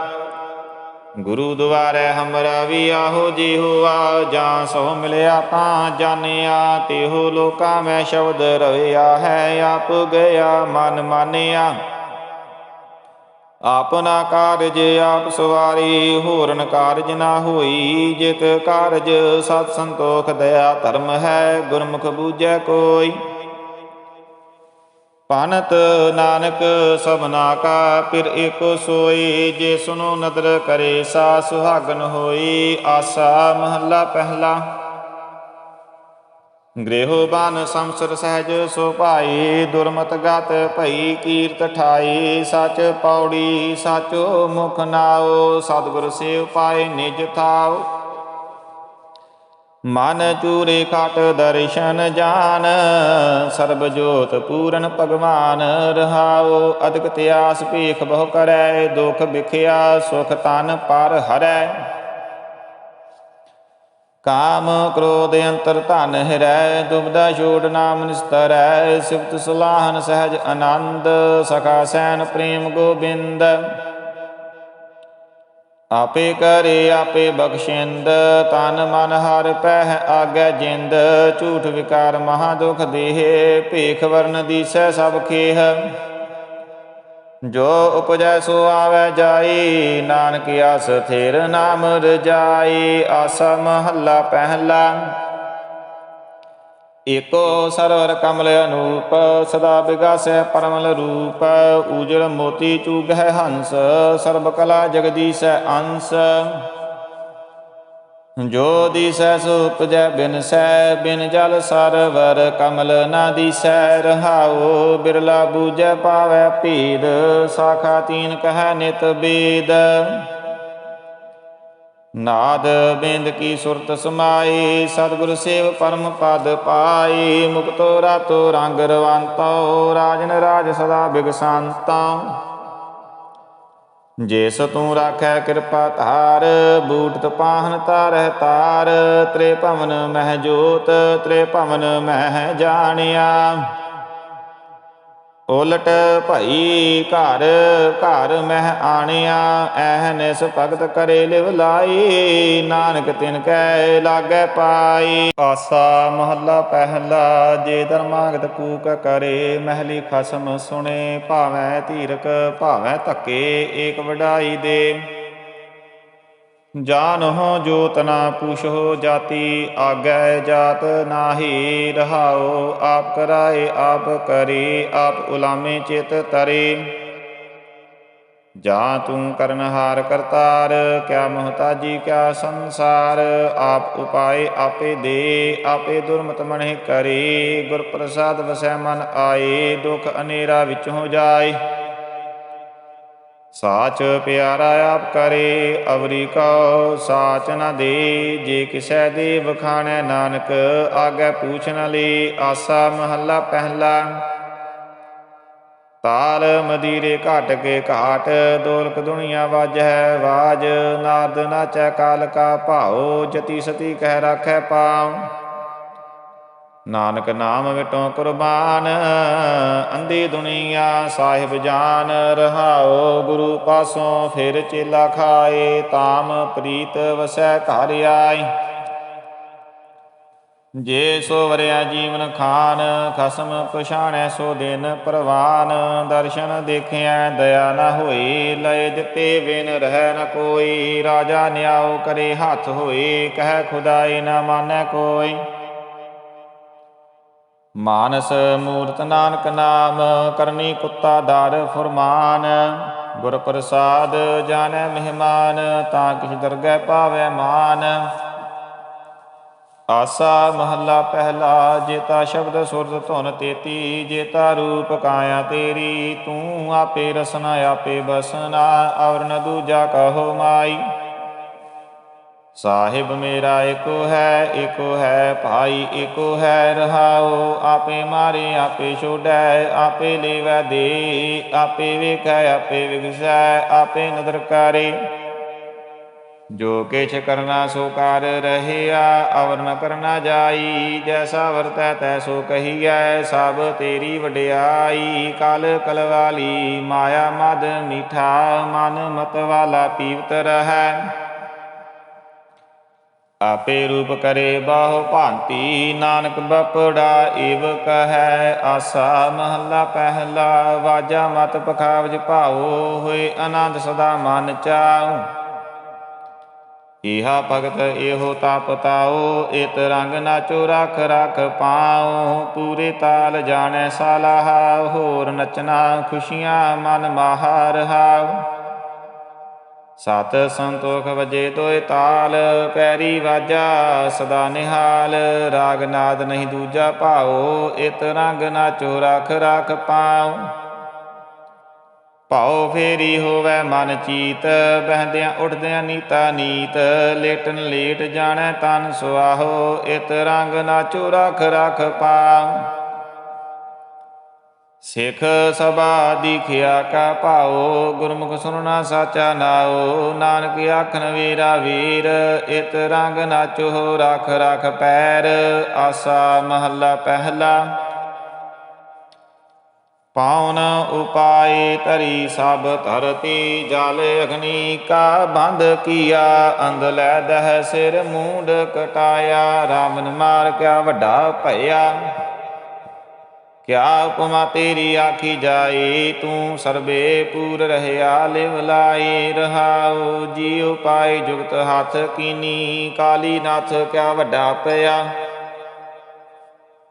ਗੁਰੂ ਦੁਆਰੇ ਹਮਰਾ ਵੀ ਆਹੋ ਜੀ ਹੋਆ ਜਾਂ ਸੋ ਮਿਲਿਆ ਤਾਂ ਜਾਣਿਆ, ਤਿਹੋ ਲੋਕਾਂ ਮੈਂ ਸ਼ਬਦ ਰਵਿਆ ਹੈ, ਆਪ ਗਿਆ ਮਨ ਮਾਨਿਆ। ਆਪਨਾ ਕਾਰਜ ਆਪ ਸਵਾਰੀ, ਹੋਰਨ ਕਾਰਜ ਨਾ ਹੋਈ, ਜਿਤ ਕਾਰਜ ਸਤ ਸੰਤੋਖ ਦਇਆ ਧਰਮ ਹੈ, ਗੁਰਮੁਖ ਬੂਝੈ ਕੋਈ। ਪਨਤ ਨਾਨਕ ਸਭਨਾ ਕਾ, ਫਿਰ ਏਕੋ ਸੋਈ, ਜੇ ਸੁਨੋ ਨਦਰ ਕਰੇ ਸਾ, ਸੁਹਾਗਨ ਹੋਈ, ਆਸਾ ਮਹੱਲਾ ਪਹਿਲਾ। ਗ੍ਰਹਿ ਬਨ ਸੰਸਰ ਸਹਿਜ ਸੋ ਭਾਈ, ਦੁਰਮਤ ਗਤ ਭਈ, ਕੀਰਤ ਠਾਈ, ਸਚ ਪੌੜੀ, ਸਾਚੋ ਮੁਖ ਨਾਓ ਸਤਿਗੁਰ ਸੇਵ ਪਾਏ ਨਿਜ ਥਾਓ ਮਨ ਚੂਰੇ ਖਟ ਦਰਸ਼ਨ ਜਾਨ, ਸਰਬ ਜੋਤ ਪੂਰਨ ਭਗਵਾਨ ਰਹਾਉ। ਅਦਕ ਤਿਆਸ ਭੇਖ ਬਹੁ ਕਰੈ, ਦੁਖ ਵਿਖਿਆ ਸੁਖ ਤਨ ਪਰ ਹਰੈ। ਕਾਮ ਕ੍ਰੋਧ ਅੰਤਰ ਧਨ ਹਿਰੈ ਦੁਬਦਾ ਛੋੜ ਨਾਮ ਨਿਸਤਰੈ, ਸਿਫਤ ਸੁਲਾਹਨ ਸਹਿਜ ਆਨੰਦ, ਸਖਾ ਸੈਨ ਪ੍ਰੇਮ ਗੋਬਿੰਦ। ਆਪੇ ਕਰੇ, ਆਪੇ ਬਖਸ਼ਿੰਦ, ਤਨ ਮਨ ਹਰ ਪਹਿ ਆਗੈ ਜਿੰਦ, ਝੂਠ ਵਿਕਾਰ ਮਹਾ ਦੁਖ ਦੇਹ, ਭੇਖ ਵਰਨ ਦੀਸੈ ਸਭ ਖੇਹ। ਜੋ ਉਪਜੈ ਸੋ ਆਵੈ ਜਾਈ, ਨਾਨਕ ਆਸ ਥੇਰ ਨਾਮ ਰਜਾਈ, ਆਸਾ ਮਹੱਲਾ ਪਹਿਲਾ। ਏਕੋ ਸਰਵਰ ਕਮਲ ਅਨੂਪ, ਸਦਾ ਵਿਗਾਸੈ ਪਰਮਲ ਰੂਪ ਉਜਲ ਮੋਤੀ ਚੂਗਹਿ ਹੰਸ, ਸਰਬ ਕਲਾ ਜਗਦੀਸੈ ਅੰਸ। ਜੋ ਦੀਸੈ ਸੋ ਉਪਜੈ ਬਿਨ ਸੈ, ਬਿਨ ਜਲ ਸਰਵਰ, ਕਮਲ ਨਾ ਦੀਸੈ ਰਹਾਉ, ਬਿਰਲਾ ਬੂਝੈ ਪਾਵੈ ਭੀਦ, ਸਾਖਾ ਤੀਨ ਕਹੈ ਨਿਤ ਬੀਦ। ਨਾਦ ਬਿੰਦ ਕੀ ਸੁਰਤ ਸਮਾਈ, ਸਤਿਗੁਰ ਸੇਵ ਪਰਮ ਪਦ ਪਾਈ, ਮੁਕਤੋ ਰਾਤੋ ਰੰਗ ਰਵੰਤੋ, ਰਾਜਨ ਰਾਜ ਸਦਾ ਬਿਗਸੰਤੋ। ਜਿਸ ਤੂੰ ਰਾਖੈ ਕਿਰਪਾ ਧਾਰ, ਬੂਟ ਤਪਾਹਨ ਤਾਰਹਿ ਤਾਰ ਤ੍ਰੇ ਭਵਨ ਮਹਿ ਜੋਤ ਤ੍ਰੇ ਭਵਨ ਮਹਿ ਜਾਣਿਆ। ਉਲਟ ਭਈ ਘਰ ਘਰ ਮਹਿ ਆਣਿਆ ਐਹਨਿਸ ਭਗਤ ਕਰੇ ਲਿਵ ਲਾਈ, ਨਾਨਕ ਤਿਨ ਕੈ ਲਾਗੈ ਪਾਈ। ਆਸਾ ਮਹੱਲਾ ਪਹਿਲਾ, ਜੇ ਧਰਮਾਗਤ ਕੂਕ ਕਰੇ, ਮਹਿਲੀ ਖਸਮ ਸੁਣੇ, ਭਾਵੇਂ ਧੀਰਕ, ਭਾਵੇਂ ਧੱਕੇ ਏਕ ਵਡਾਈ ਦੇ। ਜਾਨਹੁ ਜੋਤ ਨਾ ਪੁਛੋ ਜਾਤੀ ਆਗੈ ਜਾਤ ਨਾਹੀ ਰਹਾਓ ਆਪ ਕਰਾਏ ਆਪ ਕਰੇ, ਆਪ ਉਲਾਮੇ ਚਿਤ ਤਰੇ। ਜਾਂ ਤੂੰ ਕਰਨਹਾਰ ਕਰਤਾਰ, ਕਿਆ ਮੁਹਤਾਜੀ, ਕਿਆ ਸੰਸਾਰ, ਆਪ ਉਪਾਏ ਆਪੇ ਦੇ, ਆਪੇ ਦੁਰਮਤ ਮਨਹਿ ਕਰੀ। ਗੁਰ ਪ੍ਰਸਾਦ ਵਸੈ ਮਨ ਆਏ, ਦੁਖ ਅਨੇਰਾ ਵਿੱਚ ਹੋ ਜਾਏ। ਸਾਚ ਪਿਆਰਾ ਆਪ ਕਰੇ, ਅਵਰੀ ਕਉ ਸਾਚ ਨ ਦੇ, ਜੇ ਕਿਸੈ ਦੇ ਵਖਾਣੈ ਨਾਨਕ, ਆਗੇ ਪੂਛ ਲਈ ਆਸਾ ਮਹੱਲਾ ਪਹਿਲਾ। ਤਾਲ ਮਦੀਰੇ ਘਟ ਕੇ ਘਾਟ, ਦੋਲਕ ਦੁਨੀਆ ਵਾਜੈ ਵਾਜ, ਨਾਦ ਨਾਚੈ ਕਾਲ ਕਾ ਭਾਉ, ਜਤੀ ਸਤੀ ਕਹਿ ਰਾਖੈ ਪਾਉ। ਨਾਨਕ ਨਾਮ ਵਿਟੋ ਕੁਰਬਾਨ, ਅੰਧੀ ਦੁਨੀਆ ਸਾਹਿਬ ਜਾਨ, ਰਹਾਓ ਗੁਰੂ ਪਾਸੋਂ ਫਿਰ ਚੇਲਾ ਖਾਏ, ਤਾਮ ਪ੍ਰੀਤ ਵਸੈ ਘਰ ਆਈ ਜੇ ਸੋ ਵਰਿਆ ਜੀਵਨ ਖਾਨ, ਖਸਮ ਪਛਾਣੈ ਸੋ ਦਿਨ ਪ੍ਰਵਾਨ। ਦਰਸ਼ਨ ਦੇਖਿਆ ਦਇਆ ਨਾ ਹੋਈ, ਲਏ ਦਿੱਤੇ ਬਿਨ ਰਹਿ ਨ ਕੋਈ। ਰਾਜਾ ਨਿਆਉ ਕਰੇ ਹੱਥ ਹੋਏ, ਕਹਿ ਖੁਦਾਈ ਨਾ ਮਾਨੈ ਕੋਈ। ਮਾਨਸ ਮੂਰਤ ਨਾਨਕ ਨਾਮ, ਕਰਨੀ ਕੁੱਤਾ ਦਰ ਫੁਰਮਾਨ। ਗੁਰ ਪ੍ਰਸਾਦ ਜਾਣੈ ਮਹਿਮਾਨ, ਤਾਂ ਕਿਛ ਦਰਗਹਿ ਪਾਵੈ ਮਾਨ। ਆਸਾ ਮਹੱਲਾ ਪਹਿਲਾ, ਜੇਤਾ ਸ਼ਬਦ ਸੁਰਤ ਧੁਨ ਤੇਤੀ, ਜੇਤਾ ਰੂਪ ਕਾਇਆ ਤੇਰੀ, ਤੂੰ ਆਪੇ ਰਸਨਾ, ਆਪੇ ਬਸਨਾ ਔਰ ਨ ਦੂਜਾ ਕਹੋ ਮਾਈ। ਸਾਹਿਬ ਮੇਰਾ ਏਕੋ ਹੈ ਏਕੋ ਹੈ, ਭਾਈ ਏਕੋ ਹੈ, ਰਹਾਓ ਆਪੇ ਮਾਰੇ, ਆਪੇ ਛੋੜੈ, ਆਪੇ ਲੇਵੈ ਦੇ, ਆਪੇ ਵੇਖੈ, ਆਪੇ ਵਿਗਸੈ, ਆਪੇ ਨਦਰ ਕਰੇ। ਜੋ ਕਿਛ ਕਰਨਾ ਸੋ ਕਰ ਰਹਿਆ, ਅਵਰ ਨ ਕਰਨਾ ਜਾਈ, ਜੈਸਾ ਵਰਤੈ ਤੈਸੋ ਕਹੀਐ, ਸਭ ਤੇਰੀ ਵਡਿਆਈ। ਕਲ ਕਲਵਾਲੀ, ਮਾਇਆ ਮਦ ਮੀਠਾ, ਮਨ ਮਤ ਵਾਲਾ ਪੀਵਤ ਰਹੈ। ਆਪੇ ਰੂਪ ਕਰੇ ਬਾਹੋ ਭਾਂਤੀ। ਨਾਨਕ ਬਪੜਾ ਏਵ ਕਹੈ, ਆਸਾ ਮਹੱਲਾ ਪਹਿਲਾ। ਵਾਜਾ ਮਤ ਪਖਾਵਜ ਭਾਓ ਹੋਏ ਆਨੰਦ ਸਦਾ ਮਨ ਚਾਉ। ਇਹਾ ਭਗਤ ਇਹੋ ਤਪ ਤਾਓ ਇਤ ਰੰਗ ਨਾਚੋ ਰਖ ਰਖ ਪਾਉ। ਪੂਰੇ ਤਾਲ ਜਾਣੈ ਸਾਲਾਹ ਹੋਰ ਨਚਨਾ ਖੁਸ਼ੀਆਂ ਮਨ ਮਾਹਾ ਰਹਾਉ ਸਤ ਸੰਤੋਖ ਵਜੇ ਤੋਏ ਤਾਲ, ਪੈਰੀ ਵਾਜਾ ਸਦਾ ਨਿਹਾਲ। ਰਾਗ ਨਾਦ ਨਹੀਂ ਦੂਜਾ ਭਾਓ ਇਤ ਰੰਗ ਨਾਚੋ ਰਖ ਰਖ ਪਾਉ। ਭਾਉ ਫੇਰੀ ਹੋਵੇ ਮਨ ਚੀਤ, ਬਹਿੰਦਿਆਂ ਉੱਠਦਿਆਂ ਨੀਤਾ ਨੀਤ। ਲੇਟਨ ਲੇਟ ਜਾਣੈ ਤਨ ਸੁਆਹੋ, ਇਤ ਰੰਗ ਨਾਚੋ ਰਖ ਰਖ ਪਾਉ। ਸਿੱਖ ਸਭਾ ਦੀਖਿਆ ਕਾ ਭਾਉ, ਗੁਰਮੁਖ ਸੁਨਣਾ ਸਾਚਾ ਨਾਉ। ਨਾਨਕ ਆਖਣ ਵੀਰਾ ਵੀਰ, ਇਤ ਰੰਗ ਨਾਚੋ ਰਖ ਰਖ ਪੈਰ। ਆਸਾ ਮਹੱਲਾ ਪਹਿਲਾ। ਪਾਉਨ ਉਪਾਏ ਧਰੀ ਸਭ ਧਰਤੀ, ਜਲ ਅਗਨੀ ਕਾ ਬੰਧ ਕੀਆ। ਅੰਧ ਦਹ ਸਿਰ ਮੂੰਡ ਕਟਾਇਆ, ਰਾਮਨ ਮਾਰ ਕਿਆ ਵੱਡਾ ਭਇਆ। ਕਿਆ ਉਪਮਾ ਤੇਰੀ ਆਖੀ ਜਾਈ ਤੂੰ ਸਰਬੇ ਪੂਰ ਰਹਿਆ, ਲਿਵ ਲਾਈ ਰਹਾਉ ਜੀ ਉਪਾਏ ਜੁਗਤ ਹੱਥ ਕੀਨੀ, ਕਾਲੀ ਨਾਥ ਕਿਆ ਵੱਡਾ ਪਿਆ।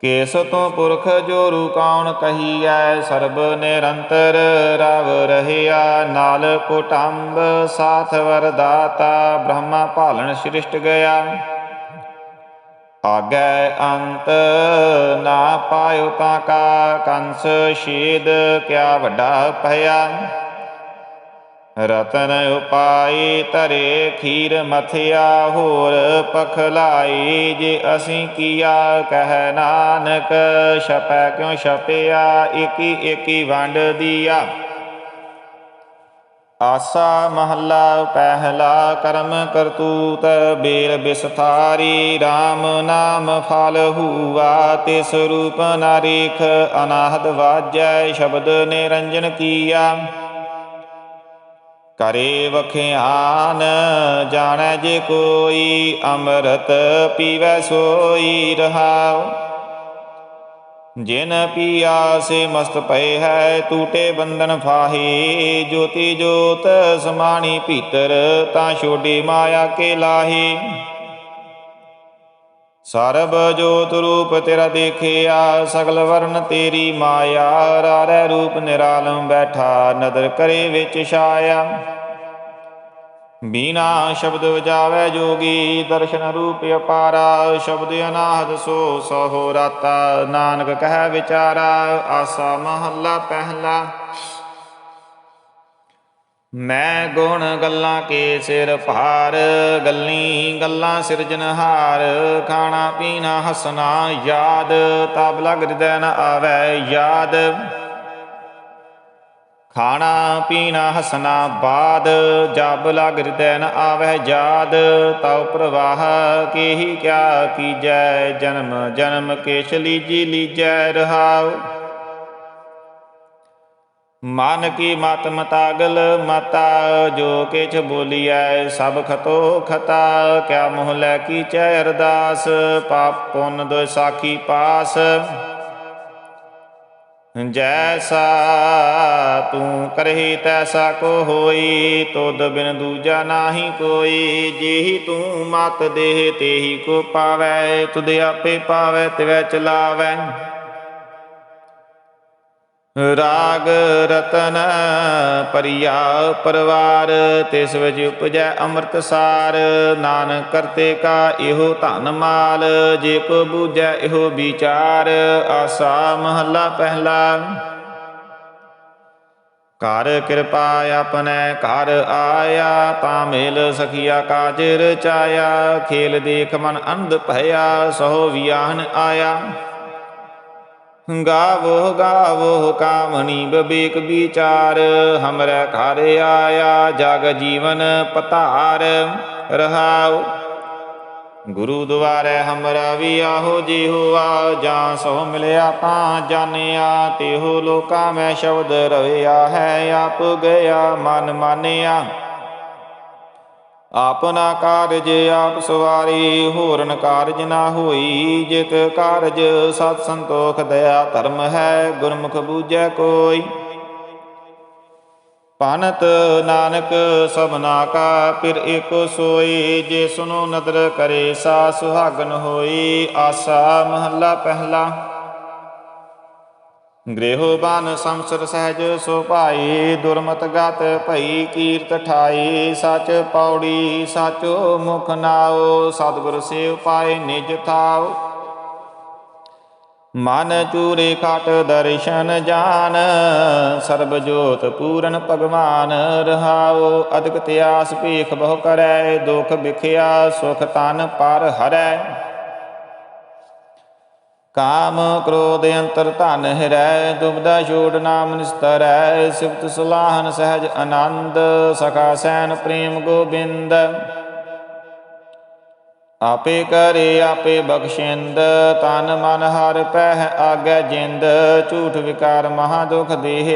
ਕੇਸ ਤੋਂ ਪੁਰਖ ਜੋ ਰੂ ਕੌਣ ਕਹੀਐ, ਸਰਬ ਨਿਰੰਤਰ ਰਵ ਰਹਿਆ, ਨਾਲ ਕੁਟੰਬ, ਸਾਥ ਵਰਦਾਤਾ, ਬ੍ਰਹਮਾ ਭਾਲਣ ਸ੍ਰਿਸ਼ਟ ਗਿਆ। ਆਗੈ ਅੰਤ ਨਾ ਪਾਇਓ ਤਾਂ ਕਾ ਕੰਸ ਛੇਦ ਕਿਆ ਵੱਡਾ ਭਇਆ ਰਤਨ ਉਪਾਈ ਤਰੇ ਖੀਰ ਮਥਿਆ ਹੋਰ ਪਖਲਾਈ ਜੇ ਅਸੀਂ ਕੀਆ ਕਹਿ ਨਾਨਕ ਛਪੈ ਕਿਉ ਛਪਿਆ ਏਕੀ ਏਕੀ ਵੰਡ ਦੀਆ ਆਸਾ ਮਹੱਲਾ ਪਹਿਲਾ ਕਰਮ ਕਰਤੂਤ, ਬੇਲ ਬਿਸਥਾਰੀ RAM ਨਾਮ ਫਲ ਹੂਆ, ਤਿਸ ਰੂਪ ਨਾਰੀਖ ਅਨਾਹਦ ਵਾਜੈ, ਸ਼ਬਦ ਨਿਰੰਜਨ ਕੀਆ। ਕਰੇ ਵਖਿਆਨ, ਜਾਣੈ ਜੇ ਕੋਈ, ਅੰਮ੍ਰਿਤ ਪੀਵੈ ਸੋਈ ਰਹਾਉ। ਜਿਨ ਪੀਆ ਸੇ ਮਸਤ ਪਏ ਹੈ ਟੂਟੇ ਬੰਧਨ ਫਾਹੀ। ਜੋਤੀ ਜੋਤ ਸਮਾਣੀ ਭੀਤਰ, ਤਾਂ ਛੋਡੀ ਮਾਇਆ ਕੇ ਲਾਹੀ। ਸਰਬ ਜੋਤ ਰੂਪ ਤੇਰਾ ਦੇਖਿਆ, ਸਗਲ ਵਰਨ ਤੇਰੀ ਮਾਇਆ। ਰਾਰੇ ਰੂਪ ਨਿਰਾਲਮ ਬੈਠਾ, ਨਦਰ ਕਰੇ ਵਿੱਚ ਛਾਇਆ। ਬੀਨਾ ਸ਼ਬਦ ਵਜਾਵੇ ਜੋਗੀ, ਦਰਸ਼ਨ ਰੂਪ ਅਪਾਰਾ, ਸ਼ਬਦ ਅਨਾਹਦ ਸੋ ਸਹੋ ਰਾਤਾ। ਨਾਨਕ ਕਹਿ ਵਿਚਾਰਾ, ਆਸਾ ਮਹੱਲਾ ਪਹਿਲਾ। ਮੈਂ ਗੁਣ ਗੱਲਾਂ ਕੇ ਸਿਰ ਭਾਰ, ਗੱਲੀ ਗੱਲਾਂ ਸਿਰਜਨਹਾਰ ਖਾਣਾ ਪੀਣਾ ਹਸਨਾ ਯਾਦ, ਤਬ ਲਗ ਹਿਰਦੈ ਨ ਆਵੈ ਯਾਦ। ਖਾਣਾ ਪੀਣਾ ਹਸਨਾ ਬਾਦ, ਜਬ ਲਗ ਹਿਰਦੈ ਨ ਆਵਹਿ ਜਾਦ, ਤਉ ਪ੍ਰਵਾਹ ਕੇਹੀ ਕਿਆ ਕੀਜੈ, ਜਨਮ ਜਨਮ ਕੇਸ਼ ਲੀਜੀ ਲੀਜੈ ਰਹਾਉ। ਮਨ ਕੀ ਮਤ ਮਤਾਗਲ ਮਤਾ, ਜੋ ਕਿਛ ਬੋਲੀਐ ਸਭ ਖਤੋ ਖਤਾ, ਕਿਆ ਮੋਹ ਲੈ ਕੀਚੈ ਅਰਦਾਸ, ਪਾਪ ਪੁੰਨ ਦੋ ਸਾਖੀ ਪਾਸ। ਜੈਸਾ ਤੂੰ ਕਰਹੀ, ਤੈਸਾ ਕੋ ਹੋਈ, ਤੁਧ ਬਿਨ ਦੂਜਾ ਨਾਹੀ ਕੋਈ। ਜਿਹੀ ਤੂੰ ਮਤ ਦੇਹ, ਤੇਹੀ ਕੋ ਪਾਵੈ, ਤੁਧ ਆਪੇ ਪਾਵੈ, ਤਿਵੈ ਚਲਾਵੈ। ਰਾਗ ਰਤਨ ਪਰਿਆ ਪਰਵਾਰ, ਤਿਸ ਵਿੱਚ ਉਪਜੈ ਅੰਮ੍ਰਿਤ ਸਾਰ ਨਾਨਕ ਕਰਤੇ ਕਾ ਇਹੋ ਧਨ ਮਾਲ, ਜੇ ਕੋ ਬੂਝੈ ਇਹੋ ਵਿਚਾਰ। ਆਸਾ ਮਹੱਲਾ ਪਹਿਲਾ। ਕਰ ਕਿਰਪਾ ਆਪਣੈ ਘਰ ਆਇਆ, ਤਾਂ ਮੇਲ ਸਖੀਆ ਕਾਜ ਰਚਾਇਆ ਖੇਲ ਦੇਖ ਮਨ ਅੰਧ ਭਇਆ, ਸੋ ਵਿਆਹਨ ਆਇਆ। ਗਾਵੋ ਗਾਵੋ ਕਾਮਣੀ ਬਬੇਕ ਵਿਚਾਰ, ਹਮਰੇ ਘਰ ਆਇਆ ਜਗ ਜੀਵਨ ਪਤਾਰ, ਰਹਾਉ। ਗੁਰੂ ਦੁਆਰੇ ਹਮਰਾ ਵੀ ਆਹੋ ਜੀ ਹੋਆ ਜਾਂ ਸੋ ਮਿਲਿਆ ਤਾਂ ਜਾਣਿਆ, ਤਿਹੋ ਲੋਕਾਂ ਮੈਂ ਸ਼ਬਦ ਰਵਿਆ ਹੈ, ਆਪ ਗਿਆ ਮਨ ਮਾਨਿਆ। ਆਪਨਾ ਕਾਰਜ ਆਪ ਸਵਾਰੀ, ਹੋਰਨ ਕਾਰਜ ਨਾ ਹੋਈ, ਜਿਤ ਕਾਰਜ ਸਤ ਸੰਤੋਖ ਦਇਆ ਧਰਮ ਹੈ, ਗੁਰਮੁਖ ਬੂਝੈ ਕੋਈ। ਪਨਤ ਨਾਨਕ ਸਭਨਾ ਕਾ, ਫਿਰ ਏਕੋ ਸੋਈ, ਜੇ ਸੁਨੋ ਨਦਰ ਕਰੇ, ਸਾ ਸੁਹਾਗਨ ਹੋਈ, ਆਸਾ ਮਹੱਲਾ ਪਹਿਲਾ। ਗ੍ਰਹਿ ਬਨ ਸੰਸਰ ਸਹਿਜ ਸੋ ਭਾਈ ਦੁਰਮਤ ਗਤ ਭਈ ਕੀਰਤ ਠਾਈ, ਸਚ ਪੌੜੀ, ਸਾਚੋ ਮੁਖ ਨਾਓ ਸਤਿਗੁਰ ਸੇਵ ਪਾਏ ਨਿਜ ਥਾਓ ਮਨ ਚੂਰੇ ਖਟ ਦਰਸ਼ਨ ਜਾਨ, ਸਰਬ ਜੋਤ ਪੂਰਨ ਭਗਵਾਨ ਰਹਾਉ। ਅਦਕ ਤਿਆਸ ਭੀਖ ਬਹੁ ਕਰੈ, ਦੁਖ ਵਿਖਿਆ ਸੁਖ ਤਨ ਪਰ ਹਰੈ। ਕਾਮ ਕ੍ਰੋਧ ਅੰਤਰ ਧਨ ਹਿਰੈ ਦੁਬਦਾ ਛੋੜ ਨਾਮ ਨਿਸਤਰੈ, ਸਿਫਤ ਸਲਾਹਨ ਸਹਿਜ ਆਨੰਦ ਸਖਾ ਸੈਨ ਪ੍ਰੇਮ ਗੋਬਿੰਦ। ਆਪੇ ਕਰੇ, ਆਪੇ ਬਖਸ਼ਿੰਦ, ਤਨ ਮਨ ਹਰ ਪਹਿ ਆਗੇ ਜਿੰਦ, ਝੂਠ ਵਿਕਾਰ ਮਹਾ ਦੁਖ ਦੇਹ,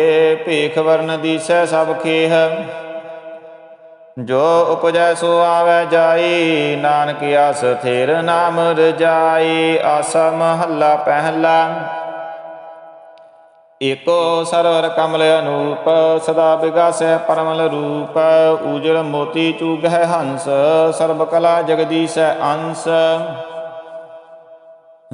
ਭੇਖ ਵਰਨ ਦੀਸੈ ਸਭ ਖੇਹ। ਜੋ ਉਪਜੈ ਸੋ ਆਵੈ ਜਾਈ, ਨਾਨਕ ਆਸ ਥੇਰ ਨਾਮ ਰਜਾਈ, ਆਸਾ ਮਹੱਲਾ ਪਹਿਲਾ। ਏਕੋ ਸਰਵਰ ਕਮਲ ਅਨੂਪ, ਸਦਾ ਵਿਗਾਸੈ ਪਰਮਲ ਰੂਪ ਉਜਲ ਮੋਤੀ ਚੂਗਹਿ ਹੰਸ, ਸਰਬ ਕਲਾ ਜਗਦੀਸੈ ਅੰਸ।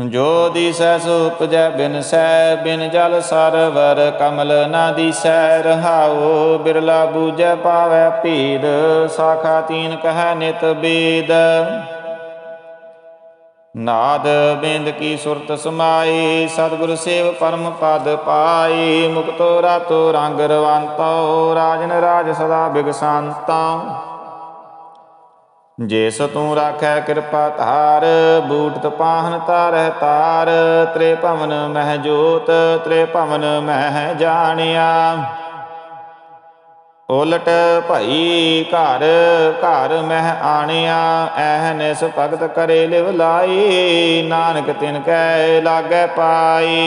ਜੋ ਦੀਸੈ ਸੁਪਜੈ ਬਿਨ ਸੈ ਬਿਨ ਜਲ ਸਰਵਰ, ਕਮਲ ਨਾ ਦੀਸੈ ਰਹਾਉ, ਬਿਰਲਾ ਬੂਝੈ ਪਾਵੈ ਭੀਦ ਸਾਖਾ ਤੀਨ ਕਹੈ ਨਿਤ ਬੇਦ। ਨਾਦ ਬਿੰਦ ਕੀ ਸੁਰਤ ਸਮਾਈ, ਸਤਿਗੁਰ ਸੇਵ ਪਰਮ ਪਦ ਪਾਈ, ਮੁਕਤੋ ਰਾਤੋ ਰੰਗ ਰਵੰਤੋ, ਰਾਜਨ ਰਾਜ ਸਦਾ ਬਿਗਸੰਤੋ। ਜਿਸ ਤੂੰ ਰਾਖੈ ਕਿਰਪਾ ਧਾਰ, ਬੂਟ ਤਪਾਹਨ ਤਾਰਹਿ ਤਾਰ ਤ੍ਰੇ ਭਵਨ ਮਹਿ ਜੋਤ, ਤ੍ਰੇ ਭਵਨ ਮਹਿ ਜਾਣਿਆ। ਉਲਟ ਭਈ ਘਰ ਘਰ ਮਹਿ ਆਣਿਆ, ਐਹ ਨਿਸ ਭਗਤ ਕਰੇ ਲਿਵ ਲਾਈ, ਨਾਨਕ ਤਿਨ ਕੈ ਲਾਗੈ ਪਾਈ।